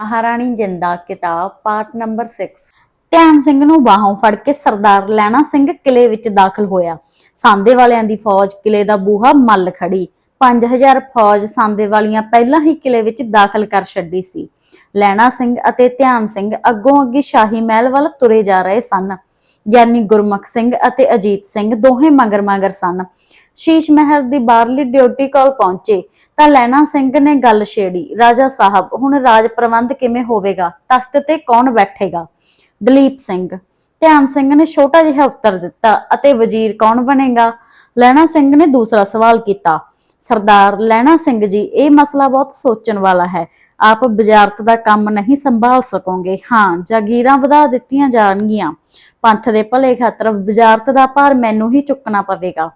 ਮਹਾਰਾਣੀ ਜਿੰਦਾ ਕਿਤਾਬ, ਪਾਠ ਨੰਬਰ 6 ਧਿਆਨ ਸਿੰਘ ਨੂੰ ਬਾਹੋਂ ਫੜ ਕੇ ਸਰਦਾਰ ਲੈਣਾ ਸਿੰਘ ਕਿਲੇ ਵਿੱਚ ਦਾਖਲ ਹੋਇਆ। ਸਾਂਦੇ ਵਾਲਿਆਂ ਦੀ ਫੌਜ ਕਿਲੇ ਦਾ ਬੂਹਾ ਮੱਲ ਖੜੀ 5000 ਫੌਜ ਸਾਂਦੇ ਵਾਲੀਆਂ ਪਹਿਲਾਂ ਹੀ ਕਿਲੇ ਵਿੱਚ ਦਾਖਲ ਕਰ ਛੱਡੀ ਸੀ। ਲੈਣਾ ਸਿੰਘ ਅਤੇ ਧਿਆਨ ਸਿੰਘ ਅੱਗੋਂ ਅੱਗੇ ਸ਼ਾਹੀ ਮਹਿਲ ਵੱਲ ਤੁਰੇ ਜਾ ਰਹੇ ਸਨ। ਗਿਆਨੀ ਗੁਰਮੁਖ ਸਿੰਘ ਅਤੇ ਅਜੀਤ ਸਿੰਘ ਦੋਹੇ ਮਗਰ ਮਗਰ ਸਨ। ਸ਼ੀਸ਼ ਮਹਿਲ ਦੀ ਬਾਹਰਲੀ ਡਿਊਟੀ ਕੋਲ ਪਹੁੰਚੇ ਤਾਂ ਲੈਣਾ ਸਿੰਘ ਨੇ ਗੱਲ ਛੇੜੀ। ਰਾਜਾ ਸਾਹਿਬ, ਹੁਣ ਰਾਜ ਪ੍ਰਬੰਧ ਕਿਵੇਂ ਹੋਵੇਗਾ? ਤਖਤ ਤੇ ਕੌਣ ਬੈਠੇਗਾ? ਦਲੀਪ ਸਿੰਘ। ਧਿਆਨ ਸਿੰਘ ਨੇ ਛੋਟਾ ਜਿਹਾ ਉੱਤਰ ਦਿੱਤਾ, ਅਤੇ ਵਜ਼ੀਰ ਕੌਣ ਬਣੇਗਾ? ਲੈਣਾ ਸਿੰਘ ਨੇ ਦੂਸਰਾ ਸਵਾਲ ਕੀਤਾ। ਸਰਦਾਰ ਲੈਣਾ ਸਿੰਘ ਜੀ, ਇਹ ਮਸਲਾ ਬਹੁਤ ਸੋਚਣ ਵਾਲਾ ਹੈ। ਆਪ ਬਜ਼ਾਰਤ ਦਾ ਕੰਮ ਨਹੀਂ ਸੰਭਾਲ ਸਕੋਗੇ। ਹਾਂ, ਜਾਗੀਰਾਂ ਵਧਾ ਦਿੱਤੀਆਂ ਜਾਣਗੀਆਂ। ਪੰਥ ਦੇ ਭਲੇ ਖਾਤਰ ਬਜ਼ਾਰਤ ਦਾ ਭਾਰ ਮੈਨੂੰ ਹੀ ਚੁੱਕਣਾ ਪਵੇਗਾ।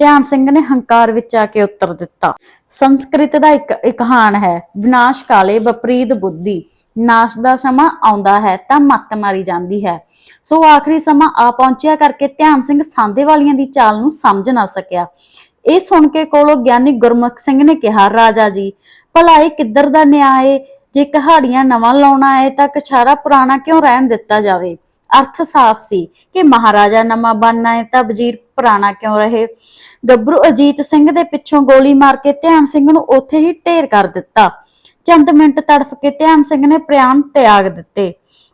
ਧਿਆਨ ਸਿੰਘ ਨੇ ਹੰਕਾਰ ਵਿੱਚ ਆ ਕੇ ਉੱਤਰ ਦਿੱਤਾ। ਸੰਸਕ੍ਰਿਤ ਦਾ ਇੱਕ ਇਕਹਾਨ ਹੈ, ਵਿਨਾਸ਼ ਕਾਲੇ ਵਿਪਰੀਤ ਬੁੱਧੀ, ਨਾਸ਼ ਦਾ ਸਮਾਂ ਆਉਂਦਾ ਹੈ ਤਾਂ ਮੱਤ ਮਾਰੀ ਜਾਂਦੀ ਹੈ। ਸੋ ਆਖਰੀ ਸਮਾਂ ਆ ਪਹੁੰਚਿਆ ਕਰਕੇ ਧਿਆਨ ਸਿੰਘ ਸਾਂਦੇ ਵਾਲੀਆਂ ਦੀ ਚਾਲ ਨੂੰ ਸਮਝ ਨਾ ਸਕਿਆ। ਇਹ ਸੁਣ ਕੇ ਕੋਲੋਂ ਗਿਆਨੀ ਗੁਰਮੁਖ ਸਿੰਘ ਨੇ ਕਿਹਾ, ਰਾਜਾ ਜੀ ਭਲਾ ਇਹ ਕਿੱਧਰ ਦਾ ਨਿਆਂ ਏ? ਜੇ ਕਹਾੜੀਆਂ ਨਵਾਂ ਲਾਉਣਾ ਹੈ ਤਾਂ ਕਛਾਰਾ ਪੁਰਾਣਾ ਕਿਉਂ ਰਹਿਣ ਦਿੱਤਾ ਜਾਵੇ? ਅਰਥ ਸਾਫ਼ ਸੀ ਕਿ ਮਹਾਰਾਜਾ ਨਵਾਂ ਬਣਨਾ ਹੈ, ਤਾਂ ਵਜ਼ੀਰ ਪੁਰਾਣਾ ਕਿਉਂ ਰਹੇ? ਗੱਭਰੂ ਅਜੀਤ ਸਿੰਘ ਦੇ ਪਿੱਛੋਂ ਗੋਲੀ ਮਾਰ ਕੇ ਧਿਆਨ ਸਿੰਘ ਨੂੰ ਉੱਥੇ ਹੀ ਢੇਰ ਕਰ ਦਿੱਤਾ। ਚੰਦ ਮਿੰਟ ਤੜਫ ਕੇ ਧਿਆਨ ਸਿੰਘ ਨੇ ਪ੍ਰਾਣ ਤਿਆਗ ਦਿੱਤੇ।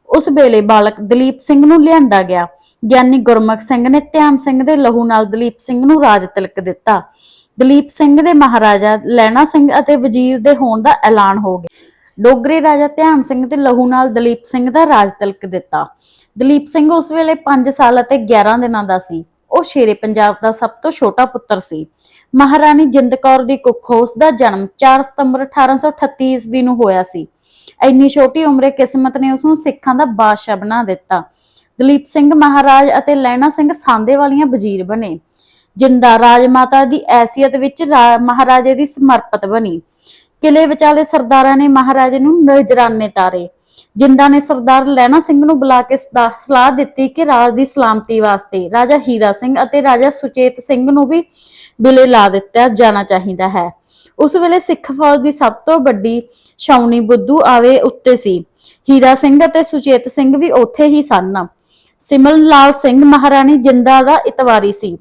ਉਸ ਵੇਲੇ ਬਾਲਕ ਦਲੀਪ ਸਿੰਘ ਨੂੰ ਲਿਆਂਦਾ ਗਿਆ। ਗਿਆਨੀ ਗੁਰਮੁਖ ਸਿੰਘ ਨੇ ਧਿਆਨ ਸਿੰਘ ਦੇ ਲਹੂ ਨਾਲ ਦਲੀਪ ਸਿੰਘ ਨੂੰ ਰਾਜ ਤਿਲਕ ਦਿੱਤਾ। ਦਲੀਪ ਸਿੰਘ ਦੇ ਮਹਾਰਾਜਾ ਲੈਣਾ ਸਿੰਘ ਅਤੇ ਵਜ਼ੀਰ ਦੇ ਹੋਣ ਦਾ ਐਲਾਨ ਹੋ ਗਿਆ। ਡੋਗਰੇ ਰਾਜਾ ਧਿਆਨ ਸਿੰਘ ਦੇ ਲਹੂ ਨਾਲ ਦਲੀਪ ਸਿੰਘ ਦਾ ਰਾਜ ਤਿਲਕ ਦਿੱਤਾ। ਦਲੀਪ ਸਿੰਘ ਉਸ ਵੇਲੇ 5 ਸਾਲ ਅਤੇ 11 ਦਿਨਾਂ ਦਾ ਸੀ। ਉਹ ਸ਼ੇਰੇ ਪੰਜਾਬ ਦਾ ਸਭ ਤੋਂ ਛੋਟਾ ਪੁੱਤਰ ਸੀ। ਮਹਾਰਾਣੀ ਜਿੰਦ ਕੌਰ ਦੀ ਕੁੱਖੋਂ ਉਸ ਦਾ ਜਨਮ 4 ਸਤੰਬਰ 1838 ਈਸਵੀ ਨੂੰ ਹੋਇਆ ਸੀ। ਇੰਨੀ ਛੋਟੀ ਉਮਰੇ ਕਿਸਮਤ ਨੇ ਉਸ ਨੂੰ ਸਿੱਖਾਂ ਦਾ ਬਾਦਸ਼ਾਹ ਬਣਾ ਦਿੱਤਾ। ਦਲੀਪ ਸਿੰਘ ਮਹਾਰਾਜ ਅਤੇ ਲੈਣਾ ਸਿੰਘ ਸਾਂਦੇ ਵਾਲੀਆਂ ਵਜ਼ੀਰ ਬਣੇ। ਜਿੰਦਾ ਰਾਜ ਮਾਤਾ ਦੀ ਐਸੀਅਤ ਵਿੱਚ ਰਾ- ਮਹਾਰਾਜੇ ਦੀ ਸਮਰਪਿਤ ਬਣੀ। ਕਿਲੇ ਵਿਚਾਲੇ ਸਰਦਾਰਾਂ ਨੇ ਮਹਾਰਾਜੇ ਨੂੰ ਨਜਰਾਨੇ ਤਾਰੇ। ਜਿੰਦਾ ਨੇ ਸਰਦਾਰ ਲੈਣਾ ਸਿੰਘ ਨੂੰ ਬੁਲਾ ਕੇ ਸਲਾਹ ਦਿੱਤੀ ਕਿ ਰਾਜ ਦੀ ਸਲਾਮਤੀ ਵਾਸਤੇ ਰਾਜਾ ਹੀਰਾ ਸਿੰਘ ਅਤੇ ਰਾਜਾ ਸੁਚੇਤ ਸਿੰਘ ਨੂੰ ਵੀ ਬਿਲੇ ਲਾ ਦਿੱਤਾ ਜਾਣਾ ਚਾਹੀਦਾ ਹੈ। ਉਸ ਵੇਲੇ ਸਿੱਖ ਫੌਜ ਦੀ ਸਭ ਤੋਂ ਵੱਡੀ ਛਾਉਣੀ ਬੁੱਧੂ ਆਵੇ ਉੱਤੇ ਸੀ। ਹੀਰਾ ਸਿੰਘ ਅਤੇ ਸੁਚੇਤ ਸਿੰਘ ਵੀ ਉੱਥੇ ਹੀ ਸਨ। ਸਿਮਲ ਲਾਲ ਸਿੰਘ ਮਹਾਰਾਣੀ ਜਿੰਦਾ ਦਾ ਇਤਵਾਰੀ ਸੀ।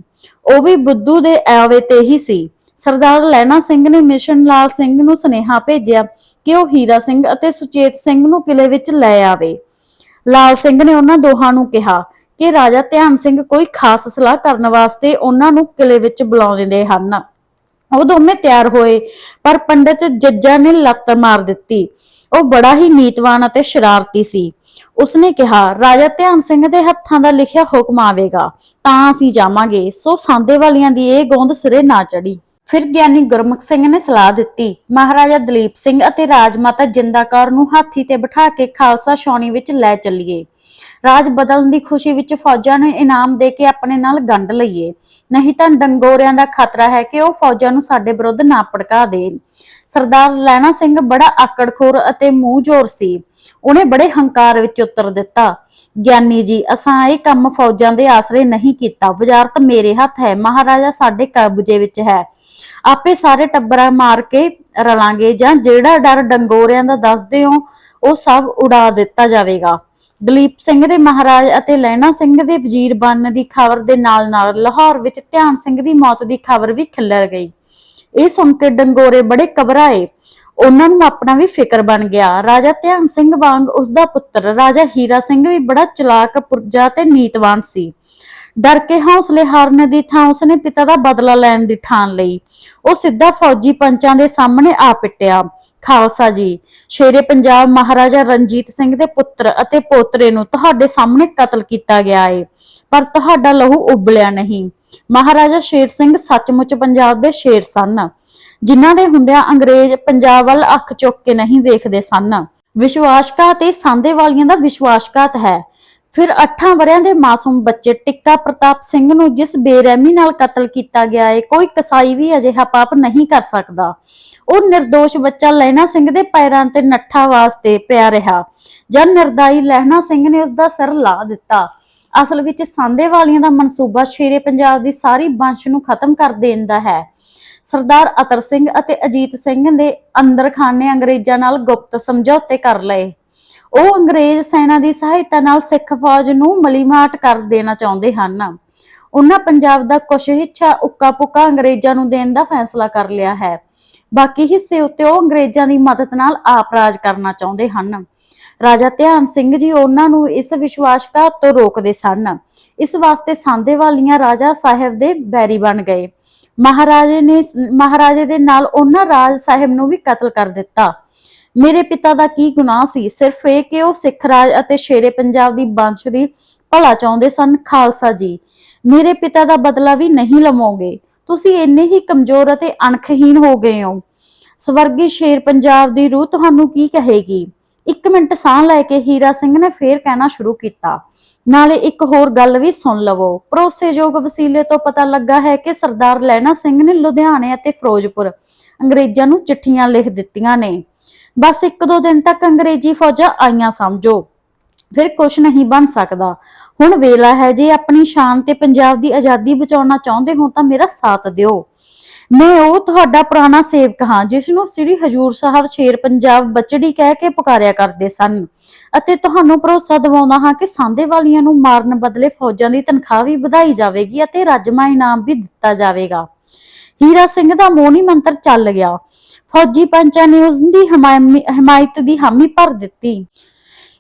ਉਹ ਵੀ ਬੁੱਧੂ ਦੇ ਆਵੇ ਤੇ ਹੀ ਸੀ। ਸਰਦਾਰ ਲੈਣਾ ਸਿੰਘ ਨੇ ਮਿਸ਼ਨ ਲਾਲ ਸਿੰਘ ਨੂੰ ਸੁਨੇਹਾ ਭੇਜਿਆ ਕਿ ਉਹ ਹੀਰਾ ਸਿੰਘ ਅਤੇ ਸੁਚੇਤ ਸਿੰਘ ਨੂੰ ਕਿਲੇ ਵਿੱਚ ਲੈ ਆਵੇ। ਲਾਲ ਸਿੰਘ ਨੇ ਉਹਨਾਂ ਦੋਹਾਂ ਨੂੰ ਕਿਹਾ ਕਿ ਰਾਜਾ ਧਿਆਨ ਸਿੰਘ ਕੋਈ ਖਾਸ ਸਲਾਹ ਕਰਨ ਵਾਸਤੇ ਉਹਨਾਂ ਨੂੰ ਕਿਲੇ ਵਿੱਚ ਬੁਲਾਉਂਦੇ ਹਨ। ਉਹ ਦੋਵੇਂ ਤਿਆਰ ਹੋਏ, ਪਰ ਪੰਡਤ ਜੱਜਾ ਨੇ ਲੱਤ ਮਾਰ ਦਿੱਤੀ। ਉਹ ਬੜਾ ਹੀ ਨੀਤਵਾਨ ਅਤੇ ਸ਼ਰਾਰਤੀ ਸੀ। ਉਸਨੇ ਕਿਹਾ, ਰਾਜਾ ਧਿਆਨ ਸਿੰਘ ਦੇ ਹੱਥਾਂ ਦਾ ਲਿਖਿਆ ਹੁਕਮ ਆਵੇਗਾ, ਤਾਂ ਅਸੀਂ ਜਾਵਾਂਗੇ, ਸੋ ਸਾਂਦੇ ਵਾਲੀਆਂ ਦੀ ਇਹ ਗੋਂਦ ਸਿਰੇ ਨਾ ਚੜੀ ਫਿਰ ਗਿਆਨੀ ਗੁਰਮੁਖ ਸਿੰਘ ਨੇ ਸਲਾਹ ਦਿੱਤੀ। ਮਹਾਰਾਜਾ ਦਲੀਪ ਸਿੰਘ ਅਤੇ ਰਾਜਮਾਤਾ ਜਿੰਦਾ ਕੌਰ ਨੂੰ ਹਾਥੀ ਤੇ ਬਿਠਾ ਕੇ ਖਾਲਸਾ ਛਾਉਣੀ ਵਿੱਚ ਲੈ ਚੱਲੀਏ। ਰਾਜ ਬਦਲਣ ਦੀ ਖੁਸ਼ੀ ਵਿੱਚ ਫੌਜਾਂ ਨੂੰ ਇਨਾਮ ਦੇ ਕੇ ਆਪਣੇ ਨਾਲ ਗੰਢ ਲਈਏ। ਨਹੀਂ ਤਾਂ ਡੰਗੋਰਿਆਂ ਦਾ ਖਤਰਾ ਹੈ ਕਿ ਉਹ ਫੌਜਾਂ ਨੂੰ ਸਾਡੇ ਵਿਰੁੱਧ ਨਾ ਭੜਕਾ ਦੇਣ। ਸਰਦਾਰ ਲੈਣਾ ਸਿੰਘ ਬੜਾ ਆਕੜਖੋਰ ਅਤੇ ਮੂੰਹ ਜ਼ੋਰ ਸੀ। ਉਹਨੇ ਬੜੇ ਹੰਕਾਰ ਵਿੱਚ ਉੱਤਰ ਦਿੱਤਾ, ਗਿਆਨੀ ਜੀ, ਅਸਾਂ ਇਹ ਕੰਮ ਫੌਜਾਂ ਦੇ ਆਸਰੇ ਨਹੀਂ ਕੀਤਾ। ਵਜ਼ਾਰਤ ਮੇਰੇ ਹੱਥ ਹੈ। ਮਹਾਰਾਜਾ ਸਾਡੇ ਕਬਜ਼ੇ ਵਿੱਚ ਹੈ। ਆਪੇ ਸਾਰੇ ਟੱਬਰਾਂ ਮਾਰ ਕੇ ਰਲਾਂਗੇ ਜਾਂ ਜਿਹੜਾ ਡਰ ਡੰਗੋਰਿਆਂ ਦਾ ਦੱਸਦੇ ਹੋ, ਉਹ ਸਭ ਉਡਾ ਦਿੱਤਾ ਜਾਵੇਗਾ। ਦਲੀਪ ਸਿੰਘ ਦੇ ਮਹਾਰਾਜ ਅਤੇ ਲੈਣਾ ਸਿੰਘ ਦੇ ਵਜ਼ੀਰ ਬਣਨ ਦੀ ਖਬਰ ਦੇ ਨਾਲ-ਨਾਲ ਲਾਹੌਰ ਵਿੱਚ ਧਿਆਨ ਸਿੰਘ ਦੀ ਮੌਤ ਦੀ ਖਬਰ ਵੀ ਖਿਲਰ ਗਈ। ਇਹ ਸੁਣ ਕੇ ਡੰਗੋਰੇ ਬੜੇ ਘਬਰਾਏ। ਉਹਨਾਂ ਨੂੰ ਆਪਣਾ ਵੀ ਫਿਕਰ ਬਣ ਗਿਆ। ਰਾਜਾ ਧਿਆਨ ਸਿੰਘ ਵਾਂਗ ਉਸ ਦਾ ਪੁੱਤਰ, ਰਾਜਾ ਹੀਰਾ ਸਿੰਘ ਵੀ ਬੜਾ ਚਲਾਕ, ਪੁਰਜਾ ਤੇ ਨੀਤਵਾਨ ਸੀ। ਡਰ ਕੇ ਹੌਸਲੇ ਹਾਰਨ ਦੀ ਥਾਂ ਉਸਨੇ ਪਿਤਾ ਦਾ ਬਦਲਾ ਲੈਣ ਦੀ ਠਾਣ ਲਈ। ਉਹ ਸਿੱਧਾ ਫੌਜੀ ਪੰਚਾਂ ਦੇ ਸਾਹਮਣੇ ਆ ਪਿੱਟਿਆ। ਖਾਲਸਾ ਜੀ, ਸ਼ੇਰੇ ਪੰਜਾਬ ਮਹਾਰਾਜਾ ਰਣਜੀਤ ਸਿੰਘ ਦੇ ਪੁੱਤਰ ਅਤੇ ਪੋਤਰੇ ਨੂੰ ਤੁਹਾਡੇ ਸਾਹਮਣੇ ਕਤਲ ਕੀਤਾ ਗਿਆ ਏ, ਪਰ ਤੁਹਾਡਾ ਲਹੂ ਉਬਲਿਆ ਨਹੀਂ। ਮਹਾਰਾਜਾ ਸ਼ੇਰ ਸਿੰਘ ਸੱਚਮੁੱਚ ਪੰਜਾਬ ਦੇ ਸ਼ੇਰ ਸਨ, ਜਿਨ੍ਹਾਂ ਦੇ ਹੁੰਦਿਆਂ ਅੰਗਰੇਜ਼ ਪੰਜਾਬ ਵੱਲ ਅੱਖ ਚੁੱਕ ਕੇ ਨਹੀਂ ਵੇਖਦੇ ਸਨ। ਵਿਸ਼ਵਾਸਘਾਤ, ਇਹ ਸਾਂਦੇ ਵਾਲੀਆਂ ਦਾ ਵਿਸ਼ਵਾਸਘਾਤ ਹੈ। ਫਿਰ 8 ਵਰਿਆਂ ਦੇ ਮਾਸੂਮ ਬੱਚੇ ਟਿੱਕਾ ਪ੍ਰਤਾਪ ਸਿੰਘ ਨੂੰ ਜਿਸ ਬੇਰਹਿਮੀ ਨਾਲ ਕਤਲ ਕੀਤਾ ਗਿਆ ਹੈ ਕੋਈ ਕਸਾਈ ਵੀ ਅਜਿਹਾ ਪਾਪ ਨਹੀਂ ਕਰ ਸਕਦਾ। ਉਹ નિર્ਦੋਸ਼ ਬੱਚਾ ਲੈਣਾ ਸਿੰਘ ਦੇ ਪੈਰਾਂ ਤੇ ਨੱਠਾ ਵਾਸਤੇ ਪਿਆ ਰਿਹਾ। ਜਦ ਨਿਰਦਾਈ ਲਹਿਣਾ ਸਿੰਘ ਨੇ ਉਸ ਦਾ ਸਿਰ ਲਾ ਦਿੱਤਾ, ਅਸਲ ਵਿੱਚ ਸਾਂਦੇ ਵਾਲੀਆਂ ਦਾ ਮਨਸੂਬਾ ਸ਼ੇਰੇ ਪੰਜਾਬ ਦੀ ਸਾਰੀ ਵੰਸ਼ ਨੂੰ ਖਤਮ ਕਰ ਦੇਣ ਦਾ ਹੈ। ਸਰਦਾਰ ਅਤਰ ਸਿੰਘ ਅਤੇ ਅਜੀਤ ਸਿੰਘ ਦੇ ਅੰਦਰ ਖਾਨੇ ਅੰਗਰੇਜ਼ਾਂ ਨਾਲ ਗੁਪਤ ਸਮਝੌਤੇ ਕਰ ਲਏ। ਉਹ ਅੰਗਰੇਜ਼ ਸੈਨਾ ਦੀ ਸਹਾਇਤਾ ਨਾਲ ਸਿੱਖ ਫੌਜ ਨੂੰ ਮਲੀਮਾਟ ਕਰ ਦੇਣਾ ਚਾਹੁੰਦੇ ਹਨ। ਉਹਨਾਂ ਪੰਜਾਬ ਦਾ ਕੁਝ ਹਿੱਸਾ ਉੱਕਾ ਪੁੱਕਾ ਅੰਗਰੇਜ਼ਾਂ ਨੂੰ ਦੇਣ ਦਾ ਫੈਸਲਾ ਕਰ ਲਿਆ ਹੈ। ਬਾਕੀ ਹਿੱਸੇ ਉੱਤੇ ਉਹ ਅੰਗਰੇਜ਼ਾਂ ਦੀ ਮਦਦ ਨਾਲ ਆਪ ਰਾਜ ਕਰਨਾ ਚਾਹੁੰਦੇ ਹਨ। ਰਾਜਾ ਧਿਆਨ ਸਿੰਘ ਜੀ ਉਹਨਾਂ ਨੂੰ ਇਸ ਵਿਸ਼ਵਾਸਘਾਤ ਤੋਂ ਰੋਕਦੇ ਸਨ। ਇਸ ਵਾਸਤੇ ਸਾਂਦੇਵਾਲੀਆਂ ਰਾਜਾ ਸਾਹਿਬ ਦੇ ਬੈਰੀ ਬਣ ਗਏ। ਮਹਾਰਾਜੇ ਨੇ ਮਹਾਰਾਜੇ ਦੇ ਨਾਲ ਉਹਨਾਂ ਰਾਜ ਸਾਹਿਬ ਨੂੰ ਵੀ ਕਤਲ ਕਰ ਦਿੱਤਾ। ਮੇਰੇ ਪਿਤਾ ਦਾ ਕੀ ਗੁਨਾਹ ਸੀ? ਸਿਰਫ ਇਹ ਕਿ ਉਹ ਸਿੱਖ ਰਾਜ ਅਤੇ ਸ਼ੇਰੇ ਪੰਜਾਬ ਦੀ ਬੰਸ਼ ਦੀ ਭਲਾ ਚਾਹੁੰਦੇ ਸਨ, ਖਾਲਸਾ ਜੀ। ਮੇਰੇ ਪਿਤਾ ਦਾ ਬਦਲਾ ਵੀ ਨਹੀਂ ਲਵੋਗੇ। ਤੁਸੀਂ ਇੰਨੇ ਹੀ ਕਮਜ਼ੋਰ ਅਤੇ ਅਣਖਹੀਣ ਹੋ ਗਏ ਹੋ। ਸਵਰਗੀ ਸ਼ੇਰ ਪੰਜਾਬ ਦੀ ਰੂਹ ਤੁਹਾਨੂੰ ਕੀ ਕਹੇਗੀ? ਇੱਕ ਮਿੰਟ ਸਾਹ ਲੈ ਕੇ ਹੀਰਾ ਸਿੰਘ ਨੇ ਫੇਰ ਕਹਿਣਾ ਸ਼ੁਰੂ ਕੀਤਾ। ਨਾਲੇ ਇੱਕ ਹੋਰ ਗੱਲ ਵੀ ਸੁਣ ਲਵੋ। ਭਰੋਸੇਯੋਗ ਵਸੀਲੇ ਤੋਂ ਪਤਾ ਲੱਗਾ ਹੈ ਕਿ ਸਰਦਾਰ ਲਹਿਣਾ ਸਿੰਘ ਨੇ ਲੁਧਿਆਣੇ ਅਤੇ ਫਿਰੋਜ਼ਪੁਰ ਅੰਗਰੇਜ਼ਾਂ ਨੂੰ ਚਿੱਠੀਆਂ ਲਿਖ ਦਿੱਤੀਆਂ ਨੇ। ਬਸ ਇੱਕ ਦੋ ਦਿਨ ਤੱਕ ਅੰਗਰੇਜ਼ੀ ਫੌਜਾਂ ਆਈਆਂ ਸਮਝੋ। ਫਿਰ ਕੁਝ ਨਹੀਂ ਬਣ ਸਕਦਾ। ਹੁਣ ਵੇਲਾ ਹੈ, ਜੇ ਆਪਣੀ ਸ਼ਾਨ ਤੇ ਪੰਜਾਬ ਦੀ ਆਜ਼ਾਦੀ ਬਚਾਉਣਾ ਚਾਹੁੰਦੇ ਹੋ ਤਾਂ ਮੇਰਾ ਸਾਥ ਦਿਓ। ਮੈਂ ਉਹ ਤੁਹਾਡਾ ਪੁਰਾਣਾ ਸੇਵਕ ਹਾਂ ਜਿਸ ਨੂੰ ਸ੍ਰੀ ਹਜੂਰ ਸਾਹਿਬ ਸ਼ੇਰ ਪੰਜਾਬ ਬਚੜੀ ਕਹਿ ਕੇ ਪੁਕਾਰਿਆ ਕਰਦੇ ਸਨ। ਅਤੇ ਤੁਹਾਨੂੰ ਭਰੋਸਾ ਦਿਵਾਉਂਦਾ ਹਾਂ ਕਿ ਸਾਂਦੇ ਵਾਲੀਆਂ ਨੂੰ ਮਾਰਨ ਬਦਲੇ ਫੌਜਾਂ ਦੀ ਤਨਖਾਹ ਵੀ ਵਧਾਈ ਜਾਵੇਗੀ ਅਤੇ ਰਾਜਮਾ ਇਨਾਮ ਵੀ ਦਿੱਤਾ ਜਾਵੇਗਾ। ਹੀਰਾ ਸਿੰਘ ਦਾ ਮੋਹਣੀ ਮੰਤਰ ਚੱਲ ਗਿਆ। ਫੌਜੀ ਪੰਚਾਂ ਨੇ ਉਸ ਦੀ ਹਮਾਇਮ- ਹਮਾਇਤ ਦੀ ਹਾਮੀ ਭਰ ਦਿੱਤੀ।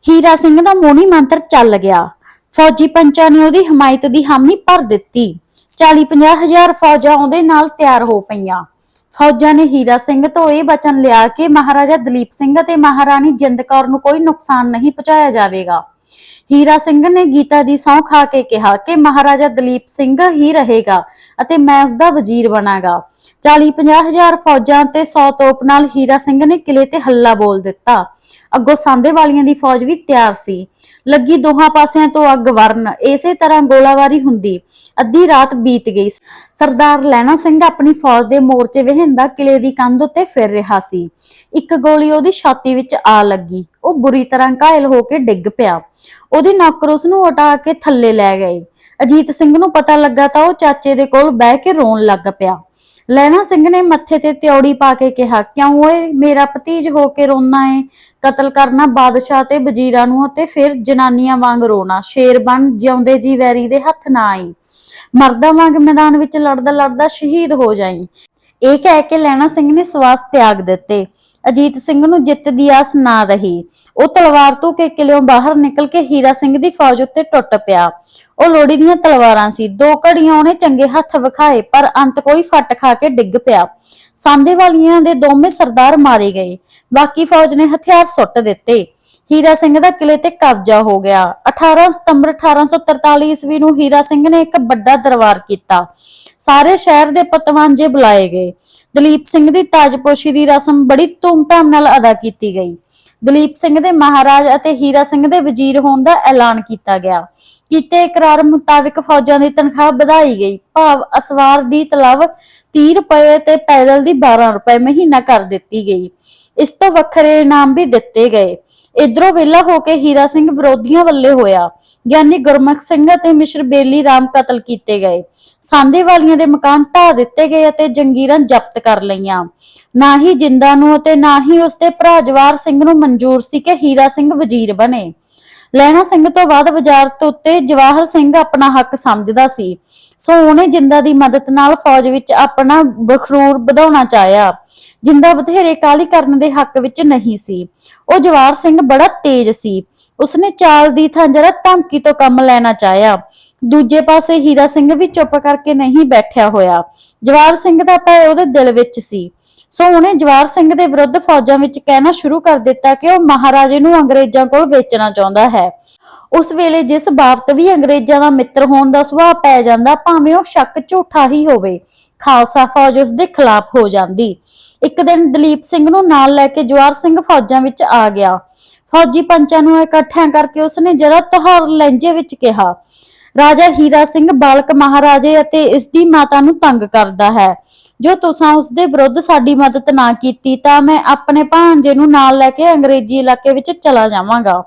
ਹੀਰਾ ਸਿੰਘ ਦਾ ਮੋਹਣੀ ਮੰਤਰ ਚੱਲ ਗਿਆ। ਫੌਜੀ ਪੰਚਾਂ ਨੇ ਉਹਦੀ ਹਮਾਇਤ ਦੀ ਹਾਮੀ ਭਰ ਦਿੱਤੀ। 40-50 ਹਜ਼ਾਰ ਫੌਜਾਂ ਉਹਦੇ ਨਾਲ ਤਿਆਰ ਹੋ ਪਈਆਂ। ਫੌਜਾਂ ਨੇ ਹੀਰਾ ਸਿੰਘ ਤੋਂ ਇਹ ਬਚਨ ਲਿਆ ਕਿ ਮਹਾਰਾਜਾ ਦਲੀਪ ਸਿੰਘ ਅਤੇ ਮਹਾਰਾਣੀ ਜਿੰਦ ਕੌਰ ਨੂੰ ਕੋਈ ਨੁਕਸਾਨ ਨਹੀਂ ਪਹੁੰਚਾਇਆ ਜਾਵੇਗਾ। ਹੀਰਾ ਸਿੰਘ ਨੇ ਗੀਤਾ ਦੀ ਸਹੁੰ ਖਾ ਕੇ ਕਿਹਾ ਕਿ ਮਹਾਰਾਜਾ ਦਲੀਪ ਸਿੰਘ ਹੀ ਰਹੇਗਾ ਅਤੇ ਮੈਂ ਉਸ ਦਾ ਵਜ਼ੀਰ ਬਣਾਗਾ। 40-50 ਹਜ਼ਾਰ ਫੌਜਾਂ ਤੇ 100 ਤੋਪ ਨਾਲ ਹੀਰਾ ਸਿੰਘ ਨੇ ਕਿਲੇ ਤੇ ਹੱਲਾ ਬੋਲ ਦਿੱਤਾ। ਅੱਗੋਂ ਸਾਂਦੇ ਵਾਲੀਆਂ ਦੀ ਫੌਜ ਵੀ ਤਿਆਰ ਸੀ। ਲੱਗੀ ਦੋਹਾਂ ਪਾਸਿਆਂ ਤੋਂ ਅੱਗ ਵਰਨ, ਇਸੇ ਤਰ੍ਹਾਂ ਗੋਲਾਬਾਰੀ ਹੁੰਦੀ, ਅੱਧੀ ਰਾਤ ਬੀਤ ਗਈ। ਸਰਦਾਰ ਲੈਣਾ ਸਿੰਘ ਆਪਣੀ ਫੌਜ ਦੇ ਮੋਰਚੇ ਵਹਿੰਦਾ ਕਿਲੇ ਦੀ ਕੰਧ ਉੱਤੇ ਫਿਰ ਰਿਹਾ ਸੀ। ਇੱਕ ਗੋਲੀ ਉਹਦੀ ਛਾਤੀ ਵਿੱਚ ਆ ਲੱਗੀ। ਉਹ ਬੁਰੀ ਤਰ੍ਹਾਂ ਘਾਇਲ ਹੋ ਕੇ ਡਿੱਗ ਪਿਆ। ਉਹਦੇ ਨੌਕਰ ਉਸ ਨੂੰ ਉਟਾ ਕੇ ਥੱਲੇ ਲੈ ਗਏ। ਅਜੀਤ ਸਿੰਘ ਨੂੰ ਪਤਾ ਲੱਗਾ ਤਾਂ ਉਹ ਚਾਚੇ ਦੇ ਕੋਲ ਬਹਿ ਕੇ ਰੋਣ ਲੱਗ ਪਿਆ। ਲੈਣਾ ਸਿੰਘ ਨੇ ਮੱਥੇ ਤੇ ਤਿਉੜੀ ਪਾ ਕੇ ਕਿਹਾ, ਕਿਉਂ ਓਏ? ਮੇਰਾ ਭਤੀਜ ਹੋ ਕੇ ਰੋਣਾ ਏ। ਕਤਲ ਕਰਨਾ ਬਾਦਸ਼ਾਹ ਤੇ ਵਜ਼ੀਰਾਂ ਨੂੰ ਅਤੇ ਫਿਰ ਜਨਾਨੀਆਂ ਵਾਂਗ ਰੋਣਾ। ਸ਼ੇਰ ਬਣ ਜਿਉਂਦੇ ਜੀ ਵੈਰੀ ਦੇ ਹੱਥ ਨਾ ਆਈ। ਮਰਦਾਂ ਵਾਂਗ ਮੈਦਾਨ ਵਿੱਚ ਲੜਦਾ ਲੜਦਾ ਸ਼ਹੀਦ ਹੋ ਜਾਈ। ਇਹ ਕਹਿ ਕੇ ਲੈਣਾ ਸਿੰਘ ਨੇ ਸਵਾਸ ਤਿਆਗ ਦਿੱਤੇ। ਅਜੀਤ ਸਿੰਘ ਨੂੰ ਜਿੱਤ ਦੀ ਆਸ ਨਾ ਰਹੀ। ਉਹ ਤਲਵਾਰ ਤੋਂ ਕੇ ਕਿਲਿਓਂ ਬਾਹਰ ਨਿਕਲ ਕੇ ਹੀਰਾ ਸਿੰਘ ਦੀ ਫੌਜ ਉੱਤੇ ਟੁੱਟ ਪਿਆ। ਉਹ ਲੋੜੀ ਦੀਆਂ ਤਲਵਾਰਾਂ ਸੀ। ਦੋ ਘੜੀਆਂ ਉਹਨੇ ਚੰਗੇ ਹੱਥ ਵਿਖਾਏ, ਪਰ ਅੰਤ ਕੋਈ ਫੱਟ ਖਾ ਕੇ ਡਿੱਗ ਪਿਆ। ਸਾਂਦੇ ਵਾਲੀਆਂ ਦੇ ਦੋਵੇਂ ਸਰਦਾਰ ਮਾਰੇ ਗਏ। ਬਾਕੀ ਫੌਜ ਨੇ ਹਥਿਆਰ ਸੁੱਟ ਦਿੱਤੇ। ਹੀਰਾ ਸਿੰਘ ਦਾ ਕਿਲੇ ਤੇ ਕਬਜ਼ਾ ਹੋ ਗਿਆ। 18 ਸਤੰਬਰ 1843 ਈਸਵੀ ਨੂੰ ਹੀਰਾ ਸਿੰਘ ਨੇ ਇੱਕ ਵੱਡਾ ਦਰਬਾਰ ਕੀਤਾ। ਸਾਰੇ ਸ਼ਹਿਰ ਦੇ ਪਤਵਾਂਜੇ ਬੁਲਾਏ ਗਏ। ਦਲੀਪ ਸਿੰਘ ਦੀ ਤਾਜਪੋਸ਼ੀ ਦੀ ਰਸਮ ਬੜੀ ਧੂਮਧਾਮ ਨਾਲ ਅਦਾ ਕੀਤੀ ਗਈ। ਦਲੀਪ ਸਿੰਘ ਦੇ ਮਹਾਰਾਜ ਅਤੇ ਹੀਰਾ ਸਿੰਘ ਦੇ ਵਜ਼ੀਰ ਹੋਣ ਦਾ ਐਲਾਨ ਕੀਤਾ ਗਿਆ। ਕੀਤੇ ਇਕਰਾਰ ਮੁਤਾਬਿਕ ਫੌਜਾਂ ਦੀ ਤਨਖਾਹ ਵਧਾਈ ਗਈ। ਭਾਵ ਅਸਵਾਰ ਦੀ ਤਲਬ 30 ਰੁਪਏ ਤੇ ਪੈਦਲ ਦੀ 12 ਰੁਪਏ ਮਹੀਨਾ ਕਰ ਦਿੱਤੀ ਗਈ। ਇਸ ਤੋਂ ਵੱਖਰੇ ਇਨਾਮ ਵੀ ਦਿੱਤੇ ਗਏ। ਇਧਰੋਂ ਵਿਹਲਾ ਹੋ ਕੇ ਹੀਰਾ ਸਿੰਘ ਵਿਰੋਧੀਆਂ ਵੱਲੇ ਹੋਇਆ। ਗਿਆਨੀ ਗੁਰਮੁਖ ਸਿੰਘ ਅਤੇ ਮਿਸ਼ਰ ਬੇਲੀ ਰਾਮ ਕਤਲ ਕੀਤੇ ਗਏ। ਸਾਂਦੇ ਵਾਲੀਆਂ ਦੇ ਮਕਾਨ ਢਾਹ ਦਿੱਤੇ ਗਏ ਅਤੇ ਜੰਗੀਰਾਂ ਜ਼ਬਤ ਕਰ ਲਈਆਂ। ਨਾ ਹੀ ਜਿੰਦਾ ਨੂੰ ਅਤੇ ਨਾ ਹੀ ਉਸਦੇ ਭਰਾ ਜਵਾਰ ਸਿੰਘ ਨੂੰ ਮਨਜ਼ੂਰ ਸੀ ਕਿ ਹੀਰਾ ਸਿੰਘ ਵਜ਼ੀਰ ਬਣੇ। ਲੈਣਾ ਸਿੰਘ ਤੋਂ ਬਾਅਦ ਵਜ਼ਾਰਤ ਉੱਤੇ ਜਵਾਹਰ ਸਿੰਘ ਆਪਣਾ ਹੱਕ ਸਮਝਦਾ ਸੀ। ਸੋ ਉਹਨੇ ਜਿੰਦਾ ਦੀ ਮਦਦ ਨਾਲ ਫੌਜ ਵਿੱਚ ਆਪਣਾ ਬਖਰੂਰ ਵਧਾਉਣਾ ਚਾਹਿਆ। ਜਿੰਦਾ ਬਥੇਰੇ ਕਾਲੀ ਕਰਨ ਦੇ ਹੱਕ ਵਿੱਚ ਨਹੀਂ ਸੀ। ਉਹ ਜਵਾਰ ਸਿੰਘ ਬੜਾ ਤੇਜ਼ ਸੀ। ਉਸਨੇ ਚਾਲ ਦੀ ਥਾਂ ਜਰਾ ਧਮਕੀ ਤੋਂ ਕੰਮ ਲੈਣਾ ਚਾਹਿਆ। ਦੂਜੇ ਪਾਸੇ ਹੀਰਾ ਸਿੰਘ ਵੀ ਚੁੱਪ ਕਰਕੇ ਨਹੀਂ ਬੈਠਿਆ ਹੋਇਆ। ਜਵਾਰ ਸਿੰਘ ਦਾ ਭੈ ਉਹਦੇ ਦਿਲ ਵਿੱਚ ਸੀ। ਸੋ ਉਹਨੇ ਜਵਾਰ ਸਿੰਘ ਦੇ ਵਿਰੁੱਧ ਫੌਜਾਂ ਵਿੱਚ ਕਹਿਣਾ ਸ਼ੁਰੂ ਕਰ ਦਿੱਤਾ ਕਿ ਉਹ ਮਹਾਰਾਜੇ ਨੂੰ ਅੰਗਰੇਜ਼ਾਂ ਕੋਲ ਵੇਚਣਾ ਚਾਹੁੰਦਾ ਹੈ। ਉਸ ਵੇਲੇ ਜਿਸ ਬਾਬਤ ਵੀ ਅੰਗਰੇਜ਼ਾਂ ਦਾ ਮਿੱਤਰ ਹੋਣ ਦਾ ਸੁਭਾਅ ਪੈ ਜਾਂਦਾ, ਭਾਵੇਂ ਉਹ ਸ਼ੱਕ ਝੂਠਾ ਹੀ ਹੋਵੇ, ਖਾਲਸਾ ਫੌਜ ਉਸ ਦੇ ਖਿਲਾਫ ਹੋ ਜਾਂਦੀ। ਇੱਕ ਦਿਨ ਦਲੀਪ ਸਿੰਘ ਨੂੰ ਨਾਲ ਲੈ ਕੇ ਜਵਾਰ ਸਿੰਘ ਫੌਜਾਂ ਵਿੱਚ ਆ ਗਿਆ। ਫੌਜੀ ਪੰਚਾਂ ਨੂੰ ਇਕੱਠਿਆਂ ਕਰਕੇ ਉਸਨੇ ਜਰਾ ਤੁਹਾਰ ਲਹਿਜੇ ਵਿੱਚ ਕਿਹਾ, ਰਾਜਾ ਹੀਰਾ ਸਿੰਘ ਬਾਲਕ ਮਹਾਰਾਜੇ ਅਤੇ ਇਸ ਦੀ ਮਾਤਾ ਨੂੰ ਤੰਗ ਕਰਦਾ ਹੈ। ਜੋ ਤੁਸੀਂ ਉਸ ਦੇ ਵਿਰੁੱਧ ਸਾਡੀ ਮਦਦ ਨਾ ਕੀਤੀ, ਤਾਂ ਮੈਂ ਆਪਣੇ ਭਾਂਜੇ ਨੂੰ ਨਾਲ ਲੈ ਕੇ ਅੰਗਰੇਜ਼ੀ ਇਲਾਕੇ ਵਿੱਚ ਚਲਾ ਜਾਵਾਂਗਾ।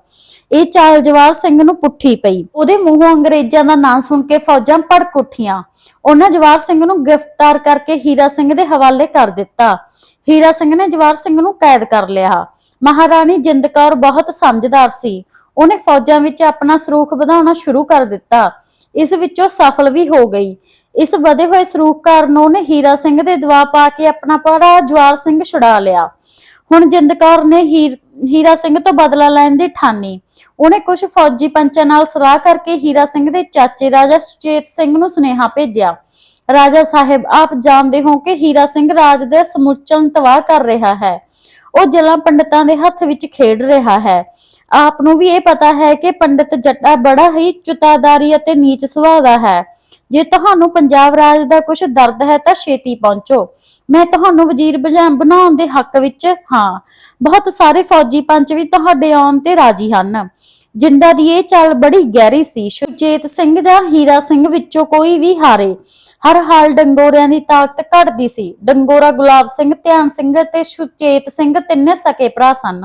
ਇਹ ਚਾਲ ਜਵਾਰ ਸਿੰਘ ਨੂੰ ਪੁੱਠੀ ਪਈ। ਉਹਦੇ ਮੂੰਹੋਂ ਅੰਗਰੇਜ਼ਾਂ ਦਾ ਨਾਂ ਸੁਣ ਕੇ ਫੌਜਾਂ ਭੜਕ ਉੱਠੀਆਂ। ਉਹਨਾਂ ਜਵਾਰ ਸਿੰਘ ਨੂੰ ਗ੍ਰਿਫਤਾਰ ਕਰਕੇ ਹੀਰਾ ਸਿੰਘ ਦੇ ਹਵਾਲੇ ਕਰ ਦਿੱਤਾ। ਹੀਰਾ ਸਿੰਘ ਨੇ ਜਵਾਰ ਸਿੰਘ ਨੂੰ ਕੈਦ ਕਰ ਲਿਆ। ਮਹਾਰਾਣੀ ਜਿੰਦ ਕੌਰ ਬਹੁਤ ਸਮਝਦਾਰ ਸੀ। ਉਹਨੇ ਫੌਜਾਂ ਵਿੱਚ ਆਪਣਾ ਸਰੂਖ ਵਧਾਉਣਾ ਸ਼ੁਰੂ ਕਰ ਦਿੱਤਾ। ਇਸ ਵਿੱਚੋਂ ਸਫਲ ਵੀ ਹੋ ਗਈ। ਇਸ ਵਧੇ ਹੋਏ ਸਰੂਖ ਕਾਰਨ ਉਹਨੇ ਹੀਰਾ ਸਿੰਘ ਦੇ ਦਬਾਅ ਪਾ ਕੇ ਆਪਣਾ ਭਰਾ ਜਵਾਰ ਸਿੰਘ ਛੁਡਾ ਲਿਆ। ਹੁਣ ਜਿੰਦ ਕੌਰ ਨੇ ਹੀਰ- ਹੀਰਾ ਸਿੰਘ ਤੋਂ ਬਦਲਾ ਲੈਣ ਦੀ ਠਾਨੀ। ਉਹਨੇ ਕੁਝ ਫੌਜੀ ਪੰਚਾਂ ਨਾਲ ਸਲਾਹ ਕਰਕੇ ਹੀਰਾ ਸਿੰਘ ਦੇ ਚਾਚੇ ਰਾਜਾ ਸੁਚੇਤ ਸਿੰਘ ਨੂੰ ਸੁਨੇਹਾ ਭੇਜਿਆ। ਰਾਜਾ ਸਾਹਿਬ, ਆਪ ਜਾਣਦੇ ਹੋ ਕਿ ਹੀਰਾ ਸਿੰਘ ਰਾਜ ਦੇ ਸਮੁੱਚਨ ਤਬਾਹ ਕਰ ਰਿਹਾ ਹੈ। ਉਹ ਜਲਾਂ ਪੰਡਤਾਂ ਦੇ ਹੱਥ ਵਿੱਚ ਖੇਡ ਰਿਹਾ ਹੈ। ਆਪ ਨੂੰ ਵੀ ਇਹ ਪਤਾ ਹੈ ਕਿ ਪੰਡਤ ਜੱਟਾ ਬੜਾ ਹੀ ਚੁਤਾਦਾਰੀ ਅਤੇ ਨੀਚ ਸੁਭਾਅ ਦਾ ਹੈ। ਜੇ ਤੁਹਾਨੂੰ ਪੰਜਾਬ ਰਾਜ ਦਾ ਕੁਝ ਦਰਦ ਹੈ ਤਾਂ ਛੇਤੀ ਪਹੁੰਚੋ। ਮੈਂ ਤੁਹਾਨੂੰ ਵਜ਼ੀਰ ਬਣਾਉਣ ਦੇ ਹੱਕ ਵਿੱਚ ਹਾਂ। ਬਹੁਤ ਸਾਰੇ ਫੌਜੀ ਪੰਚ ਵੀ ਤੁਹਾਡੇ ਆਉਣ ਤੇ ਰਾਜੀ ਹਨ। ਜਿੰਦਾ ਦੀ ਇਹ ਚਾਲ ਬੜੀ ਗਹਿਰੀ ਸੀ। ਸੁਚੇਤ ਸਿੰਘ ਜਾਂ ਹੀਰਾ ਸਿੰਘ ਵਿੱਚੋਂ ਕੋਈ ਵੀ ਹਾਰੇ। ਹਰ ਹਾਲ ਡੰਗੋਰਿਆਂ ਦੀ ਤਾਕਤ ਘਟਦੀ ਸੀ। ਡੰਗੋਰਾ ਗੁਲਾਬ ਸਿੰਘ, ਧਿਆਨ ਸਿੰਘ ਤੇ ਸੁਚੇਤ ਸਿੰਘ ਤਿੰਨੇ ਸਕੇ ਭਰਾ ਸਨ।